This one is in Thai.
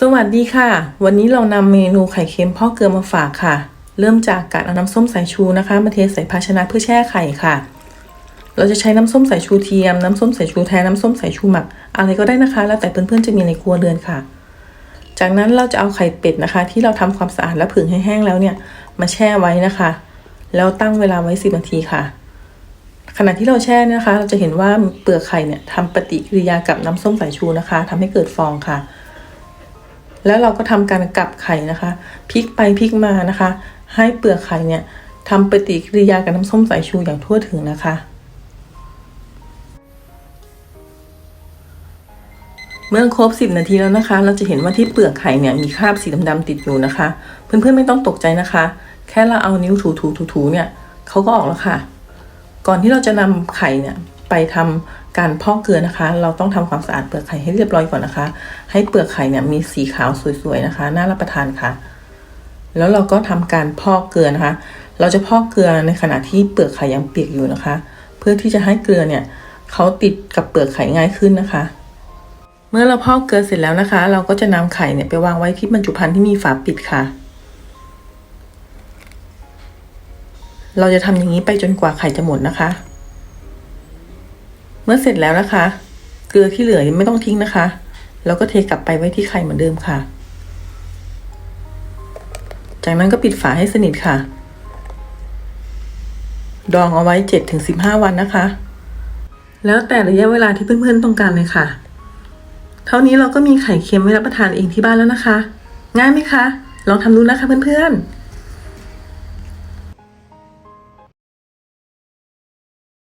สวัสดีค่ะ วันนี้เรานำเมนูไข่เค็มพ่อเกลือมาฝากค่ะ เริ่มจากการเอาน้ำส้มสายชูนะคะ มาเทใส่ภาชนะเพื่อแช่ไข่ค่ะ เราจะใช้น้ำส้มสายชูเทียม น้ำส้มสายชูแท้น้ำส้มสายชูหมัก อะไรก็ได้นะคะ แล้วแต่เพื่อนๆจะมีในครัวเรือนค่ะ จากนั้นเราจะเอาไข่เป็ดนะคะ ที่เราทำความสะอาดและผึ่งให้แห้งแล้วเนี่ยมาแช่ไว้นะคะ แล้วตั้งเวลาไว้10นาทีค่ะ ขณะที่เราแช่นะคะ เราจะเห็นว่าเปลือกไข่เนี่ยทำปฏิกิริยากับน้ำส้มสายชูนะคะทำให้เกิดฟองค่ะ แล้วเราก็ทำการกลับไข่นะคะพลิกไปพลิกมานะคะ ให้เปลือกไข่เนี่ยทำปฏิกิริยากับน้ำส้มสายชูอย่างทั่วถึงนะคะ เมื่อครบ 10 นาทีแล้วนะคะ เราจะเห็นว่าที่เปลือกไข่เนี่ยมีคราบสีดำๆติดอยู่นะคะ เพื่อนๆไม่ต้องตกใจนะคะ แค่เราเอานิ้วถูๆๆๆเนี่ยเขาก็ออกแล้วค่ะ ก่อนที่เราจะนำไข่เนี่ยไปทำ การพอกเกลือนะคะ เราต้องทำความสะอาดเปลือกไข่ให้เรียบร้อยก่อนนะคะ ให้เปลือกไข่เนี่ยมีสีขาวสวยๆนะคะ น่ารับประทานค่ะ แล้วเราก็ทำการพอกเกลือนะคะ เราจะพอกเกลือในขณะที่เปลือกไข่ยังเปียกอยู่นะคะ เพื่อที่จะให้เกลือเนี่ยเขาติดกับเปลือกไข่ง่ายขึ้นนะคะ เมื่อเราพอกเกลือเสร็จแล้วนะคะ เราก็จะนำไข่เนี่ยไปวางไว้ที่บรรจุภัณฑ์ที่มีฝาปิดค่ะเราจะทำอย่างนี้ไปจนกว่าไข่จะหมดนะคะ เมื่อเสร็จแล้วนะคะ เกลือที่เหลือไม่ต้องทิ้งนะคะ แล้วก็เทกลับไปไว้ที่ไข่เหมือนเดิมค่ะ จากนั้นก็ปิดฝาให้สนิทค่ะ ดองเอาไว้เจ็ดถึงสิบห้าวันนะคะ แล้วแต่ระยะเวลาที่เพื่อนๆต้องการเลยค่ะ เท่านี้เราก็มีไข่เค็มไว้รับประทานเองที่บ้านแล้วนะคะ ง่ายไหมคะ ลองทำดูนะคะเพื่อนๆ